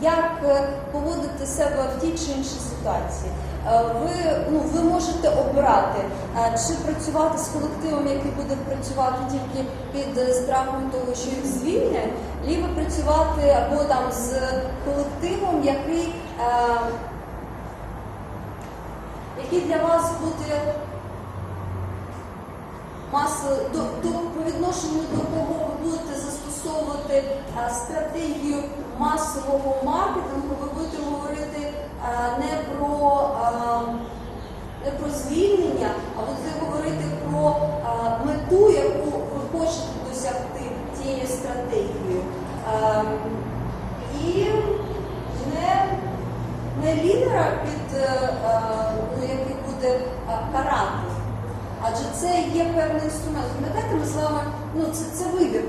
як е, поводити себе в тій чи іншій ситуації. Е, Ви, ну, ви можете обрати, е, чи працювати з колективом, який буде працювати тільки під страхом того, що їх звільнять, либо працювати або там з колективом, який, е, який для вас буде масово до, застосовувати е, стратегію масового маркетингу, ви будете говорити е, не про е, не про звільнення, а будете говорити про мету, яку ви хочете досягти тією стратегією. І не, не лідера, під, ну, який буде карати. Адже це є певний інструмент. Пам'ятаєте, ми з вами, ну це, це вибір.